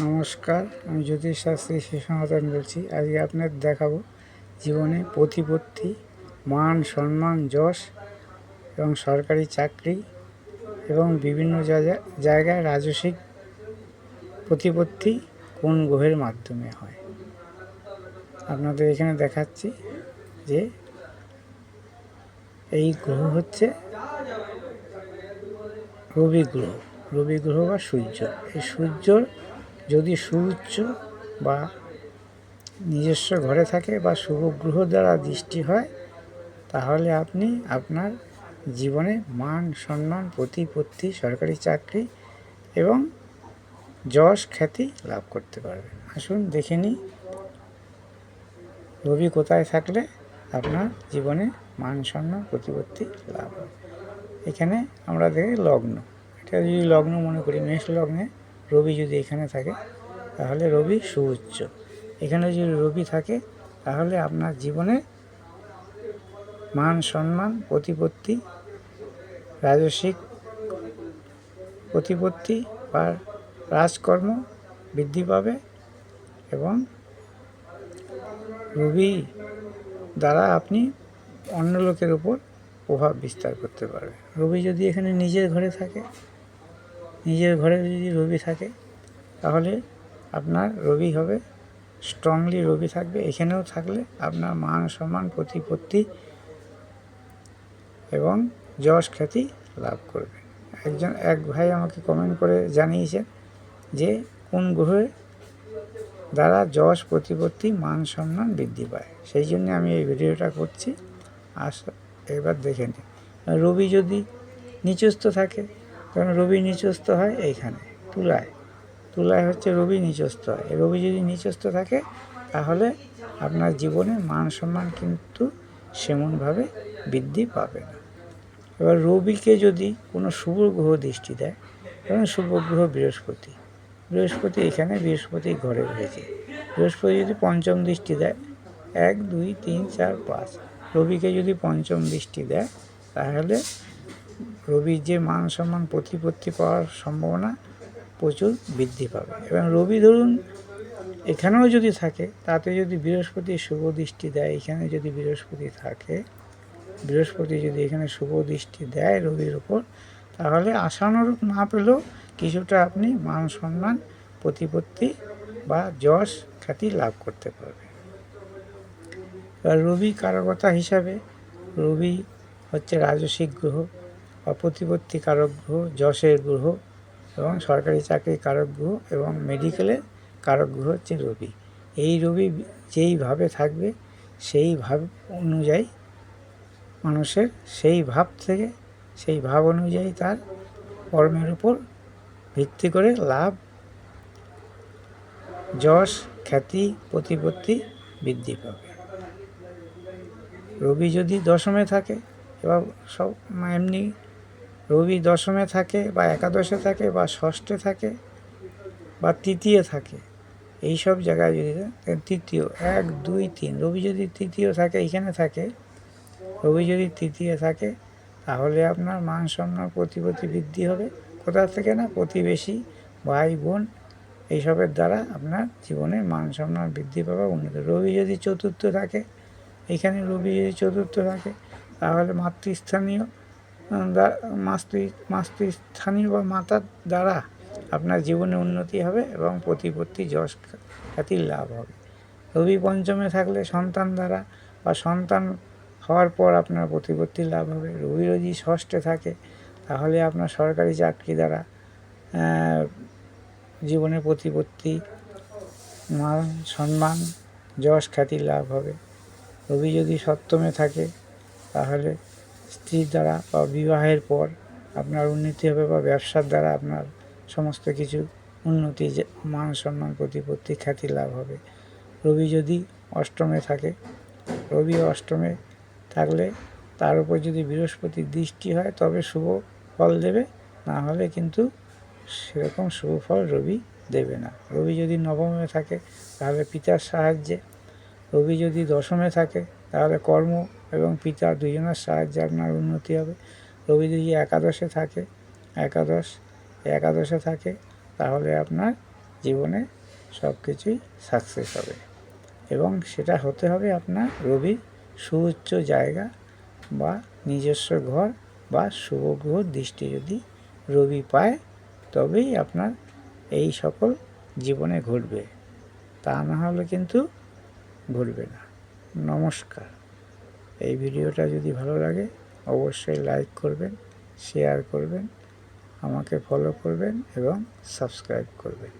নমস্কার, আমি জ্যোতিষ শাস্ত্রী শ্রী সনাতন বলছি। আজকে আপনার দেখাবো জীবনে প্রতিপত্তি, মান, সম্মান, যশ এবং সরকারি চাকরি এবং বিভিন্ন জায়গা- জায়গায় রাজসিক প্রতিপত্তি কোন গ্রহের মাধ্যমে হয়। আপনাদের এখানে দেখাচ্ছি যে এই গ্রহ হচ্ছে রবি গ্রহ রবি গ্রহ বা সূর্য। এই সূর্যর যদি সুউচ্চ বা নিজস্ব ঘরে থাকে বা শুভ গ্রহ দ্বারা দৃষ্টি হয়, তাহলে আপনি আপনার জীবনে মান, সম্মান, প্রতিপত্তি, সরকারি চাকরি এবং যশ খ্যাতি লাভ করতে পারবেন। আসুন দেখে নিই রবি কোথায় থাকলে আপনার জীবনে মান, সম্মান, প্রতিপত্তি লাভ হয়। এখানে আমরা দেখি লগ্ন। এটা যদি লগ্ন মনে করি, মেষ লগ্নে রবি যদি এখানে থাকে, তাহলে রবি সুউচ্চ। এখানে যদি রবি থাকে, তাহলে আপনার জীবনে মান সম্মান, প্রতিপত্তি রাজস্বিক প্রতিপত্তি বা রাজকর্ম বৃদ্ধি পাবে এবং রবি দ্বারা আপনি অন্য লোকের উপর প্রভাব বিস্তার করতে পারবে রবি যদি এখানে নিজের ঘরে থাকে নিজের ঘরে যদি রবি থাকে, তাহলে আপনার রবি হবে। স্ট্রংলি রবি থাকবে। এখানেও থাকলে আপনার মান সম্মান, প্রতিপত্তি এবং যশ খ্যাতি লাভ করবে। একজন, এক ভাই আমাকে কমেন্ট করে জানিয়েছেন যে, কোন গ্রহে দ্বারা যশ, প্রতিপত্তি, মান সম্মান বৃদ্ধি পায়? সেই জন্য আমি এই ভিডিওটা করছি। আস, এবার দেখে নিন রবি যদি নিচস্থ থাকে কারণ রবি নিচস্থ হয় এইখানে, তুলায়। তুলায় হচ্ছে রবি নিচস্থ হয়। রবি যদি নিচস্থ থাকে, তাহলে আপনার জীবনে মান সম্মান কিন্তু সেমনভাবে বৃদ্ধি পাবে না। এবার রবিকে যদি কোনো শুভ গ্রহ দৃষ্টি দেয় কারণ শুভ গ্রহ বৃহস্পতি। বৃহস্পতি এখানে, বৃহস্পতি ঘরে রয়েছে। বৃহস্পতি যদি পঞ্চম দৃষ্টি দেয়, এক, দুই, তিন, চার, পাঁচ। রবিকে যদি পঞ্চম দৃষ্টি দেয়, তাহলে রবির যে মান সম্মান প্রতিপত্তি পাওয়ার সম্ভাবনা প্রচুর বৃদ্ধি পাবে। এবং রবি ধরুন, এখানেও যদি থাকে, তাতে যদি বৃহস্পতি শুভ দৃষ্টি দেয়, এখানে যদি বৃহস্পতি থাকে, বৃহস্পতি যদি এখানে শুভ দৃষ্টি দেয় রবির ওপর তাহলে আশানুরূপ না পেলেও কিছুটা আপনি মান সম্মান প্রতিপত্তি বা যশ খ্যাতি লাভ করতে পারবেন। এবার রবি কারকতা হিসাবে, রবি হচ্ছে রাজসিক গ্রহ প্রতিপত্তি কারক গ্রহ, যশের গ্রহ এবং সরকারি চাকরির কারক গ্রহ এবং মেডিকেলের কারক গ্রহ হচ্ছে রবি। এই রবি যেইভাবে থাকবে, সেই ভাব অনুযায়ী মানুষের সেই ভাব থেকে, সেই ভাব অনুযায়ী তার কর্মের উপর ভিত্তি করে লাভ, যশ, খ্যাতি, প্রতিপত্তি বৃদ্ধি পাবে। রবি যদি দশমে থাকে, এবার সব, এমনি রবি দশমে থাকে বা একাদশে থাকে বা ষষ্ঠে থাকে বা তৃতীয় থাকে। এই সব জায়গায় যদি তৃতীয়, এক, দুই, তিন। রবি যদি তৃতীয় থাকে, এইখানে থাকে। রবি যদি তৃতীয় থাকে, তাহলে আপনার মান সম্মান প্রতিপত্তি বৃদ্ধি হবে। কোথা থেকে না? প্রতিবেশী, ভাই, বোন, এইসবের দ্বারা আপনার জীবনে মান সম্মান বৃদ্ধি পাবে, উন্নত রবি যদি চতুর্থ থাকে এখানে রবি যদি চতুর্থ থাকে, তাহলে মাতৃস্থানীয় আহ, দা- মাতৃ মাতৃস্থানীয় বা মাতার দ্বারা আপনার জীবনে উন্নতি হবে এবং প্রতিপত্তি যশ খ্যাতির লাভ হবে। রবি পঞ্চমে থাকলে সন্তান দ্বারা বা সন্তান হওয়ার পর আপনার প্রতিপত্তি লাভ হবে। রবি যদি ষষ্ঠে থাকে তাহলে আপনার সরকারি চাকরি দ্বারা জীবনে প্রতিপত্তি মান সম্মান যশ খ্যাতি লাভ হবে। রবি যদি সপ্তমে থাকে তাহলে স্ত্রীর দ্বারা বা বিবাহের পর আপনার উন্নতি হবে বা ব্যবসার দ্বারা আপনার সমস্ত কিছু উন্নতি মান সম্মান প্রতিপত্তি খ্যাতি লাভ হবে। রবি যদি অষ্টমে থাকে, রবি অষ্টমে থাকলে তার উপর যদি বৃহস্পতির দৃষ্টি হয়, তবে শুভ ফল দেবে, না হলে কিন্তু সেরকম শুভ ফল রবি দেবে না। রবি যদি নবমে থাকে, তাহলে পিতার সাহায্যে। রবি যদি দশমে থাকে, তাহলে কর্ম এবং পিতা দুজনের সাহায্যে আপনার উন্নতি হবে। রবি যদি একাদশে থাকে, একাদশ, একাদশে থাকে, তাহলে আপনার জীবনে সব কিছুই সাকসেস হবে। এবং সেটা হতে হবে আপনার রবির সুউচ্চ জায়গা বা নিজস্ব ঘর বা শুভ গ্রহ দৃষ্টি যদি রবি পায়, তবেই আপনার এই সকল জীবনে ঘটবে। তা না হলে কিন্তু ঘটবে না। নমস্কার। এই ভিডিওটা যদি ভালো লাগে, অবশ্যই লাইক করবেন শেয়ার করবেন, আমাকে ফলো করবেন এবং সাবস্ক্রাইব করবেন।